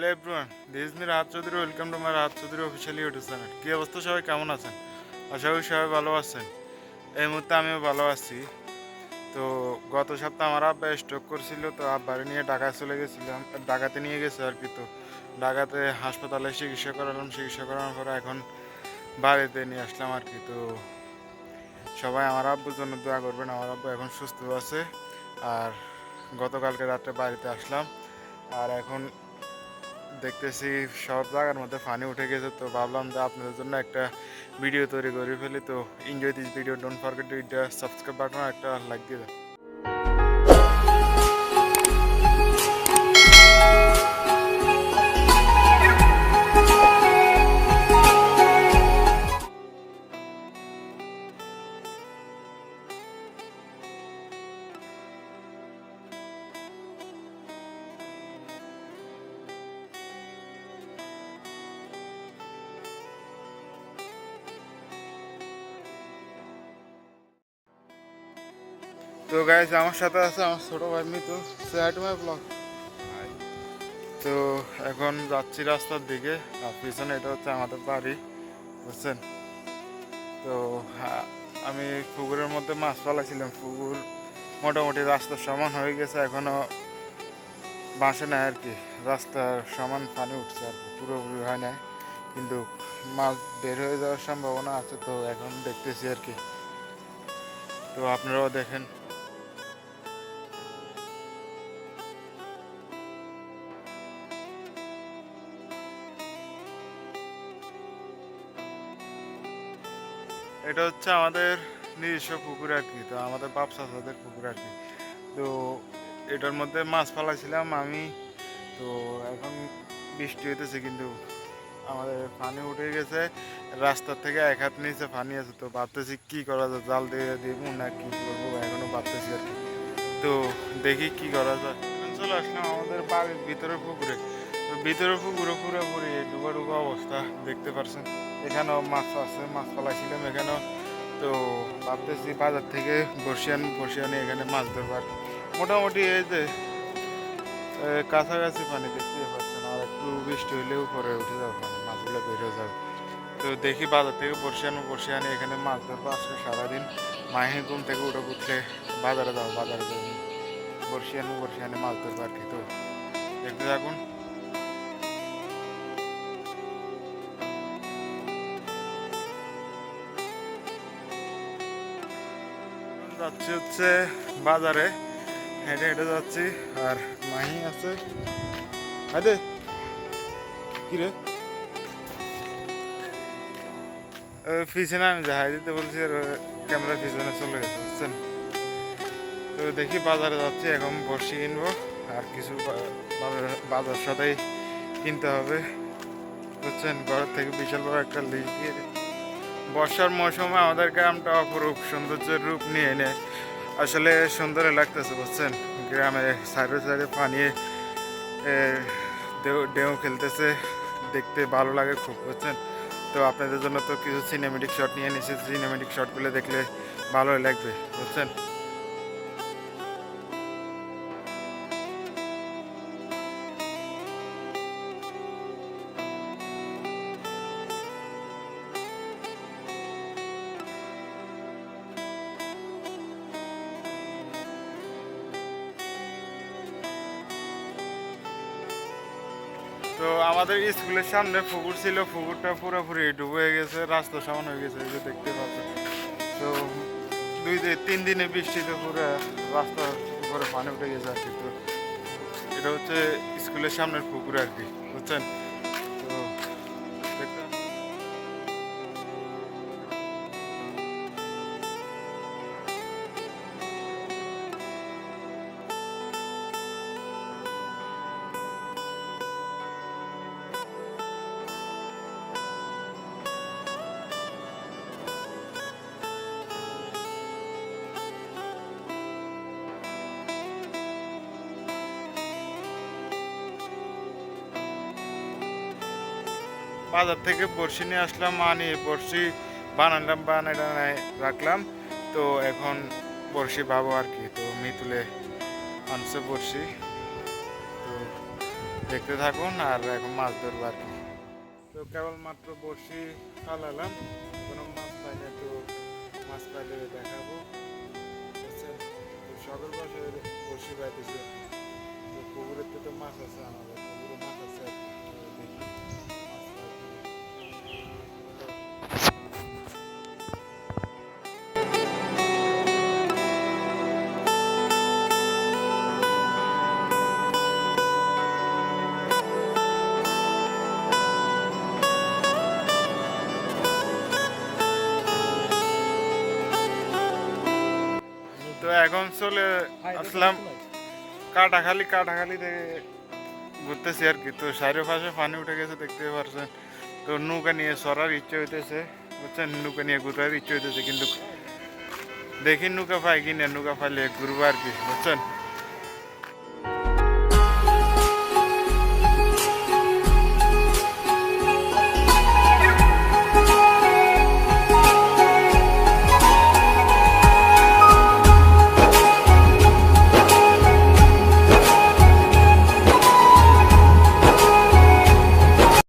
Hello everyone this me Rahat Chowdhury welcome to my Rahat Chowdhury official YouTube channel কী অবস্থা সবাই? কেমন আছেন? আশা করি সবাই ভালো আছেন। এই মুহূর্তে আমিও ভালো আছি। তো গত সপ্তাহে আমার আব্বা স্ট্রোক করছিল, তো আব্বারে নিয়ে ঢাকায় চলে গেছিলাম। ঢাকাতে নিয়ে গেছে আর কি তো। ঢাকাতে হাসপাতালে চিকিৎসা করালাম। চিকিৎসা করানোর পরে এখন বাড়িতে নিয়ে আসলাম আর কি তো। সবাই আমার আব্বুর জন্য দোয়া করবেন। আমার আব্বু এখন সুস্থ আছে। আর গতকালকে রাত্রে বাড়িতে আসলাম। আর এখন দেখতেছি, সব জায়গার মধ্যে পানি উঠে গেছে, তো ভাবলাম যে আপনাদের জন্য একটা ভিডিও তৈরি করে ফেলি। তো enjoy this video don't forget to it subscribe button একটা লাইক দিয়ে তো গাইজ আমার সাথে আছে আমার ছোটো ভাই মিতু। মাই ব্লগ তো এখন যাচ্ছি রাস্তার দিকে। আর পিছনে এটা হচ্ছে আমাদের বাড়ি বুঝছেন? তো আমি পুকুরের মধ্যে মাছ পালাছিলাম পুকুর মোটামুটি রাস্তা সমান হয়ে গেছে এখনও বাসে নাই আর কি। রাস্তার সমান পানি উঠছে আর কি পুরোপুরি হয় নাই। কিন্তু মাছ বের হয়ে যাওয়ার সম্ভাবনা আছে তো এখন দেখতেছি আর কি। তো আপনারাও দেখেন। এটা হচ্ছে আমাদের নিজস্ব পুকুর আর কি, তো আমাদের বাপ পুকুর আর কি। তো এটার মধ্যে মাছ ফালাইছিলাম আমি, তো এখন বৃষ্টি হইতেছে কিন্তু আমাদের পানি উঠে গেছে, রাস্তার থেকে এক হাত নিচে পানি আছে, তো ভাবতেছি কি করা যায়, জাল দিয়ে দিব না কি করব এখনও ভাবতেছি আর কি। তো দেখি কি করা যায়। চলে আসলাম আমাদের বাড়ির ভিতরে পুকুরে, তো ভিতরে পুকুরে পুরোপুরি ডুবা ডুবা অবস্থা, দেখতে পারছেন? এখানেও মাছ আছে, মাছ পালাইছিলাম এখানেও। তো ভাবতেছি বাজার থেকে বর্ষিয়ান, বর্ষিয়ানে এখানে মাছ ধরবো আর মোটামুটি এই যে কাছাকাছি পানি দেখতে পাচ্ছেন, আর একটু বৃষ্টি হইলেও পরে উঠে যাবে পানি, মাছগুলো বের হয়ে যাবে। তো দেখি বাজার থেকে বর্ষিয়ানো, বর্ষিয়ানে এখানে মাছ ধরবো আজকে সারাদিন। মাহি ঘুম থেকে উঠে উঠলে বাজারে যাব বাজারে যাব। বর্ষিয়ানো, বর্ষিয়ানে মাছ ধরবো আর কি। তো দেখতে থাকুন। যাচ্ছি হচ্ছে বাজারে হেঁটে হেঁটে যাচ্ছি আর মাহি আছে। হাইদে কি রে? ও, পিছনে আমি যাই দিতে বলছি আর ক্যামেরা পিছনে চলে গেছে বুঝছেন? তো দেখি বাজারে যাচ্ছি এখন বসি কিনবো আর কিছু বাজার- সাথেই কিনতে হবে বুঝছেন? ঘর থেকে বিশাল বড় একটা লিস্ট দিয়ে। বর্ষার মৌসুমে আমাদের গ্রামটা অপরূপ, সৌন্দর্যের রূপ নিয়ে এনে আসলে সুন্দর লাগতেছে, বুঝছেন? গ্রামে সাইডে সাইডে পানি ডেউ খেলতেছে, দেখতে ভালো লাগে খুব, বুঝছেন? তো আপনাদের জন্য তো কিছু সিনেমেটিক শট নিয়ে নিয়েছি সিনেমেটিক শটগুলো দেখলে ভালোই লাগবে, বুঝছেন? তো আমাদের স্কুলের সামনে পুকুর ছিল, পুকুরটা পুরোপুরি ডুবে হয়ে গেছে, রাস্তা সমান হয়ে গেছে যে দেখতে পাচ্ছি তো দুই তিন দিনে বৃষ্টিতে পুরো রাস্তা উপরে পানি উঠে গেছে আর কি। তো এটা হচ্ছে স্কুলের সামনের পুকুর আর কি, বুঝছেন? বাজার থেকে বড়শি নিয়ে আসলাম আনি বড়শি বানালাম বানাই রাখলাম। তো এখন বড়শি পাবো আর কি। তো মিতুলে আনছে বড়শি। তো দেখতে থাকুন, আর এখন মাছ ধরবো আর কি। তো কেবলমাত্র বড়শি ফালালাম, কোনো মাছ পাইলে তো মাছ পাইলে দেখাবো? তো শখের বসে বড়শি পাইতেছি। তো পুকুরের তো তো মাছ আছে আমাদের। এখন চলে আসলাম। কাটাখালি কাটাখালি থেকে ঘুরতেছি আর কি। তো চারিও পাশে পানি উঠে গেছে, দেখতে পারছেন। তো নৌকা নিয়ে সরার ইচ্ছে হইতেছে, বুঝছেন? নৌকা নিয়ে ঘুরার ইচ্ছে হইতেছে, কিন্তু দেখি নৌকা পাই কিনে নৌকা পাইলে ঘুরবো আর কি, বুঝছেন?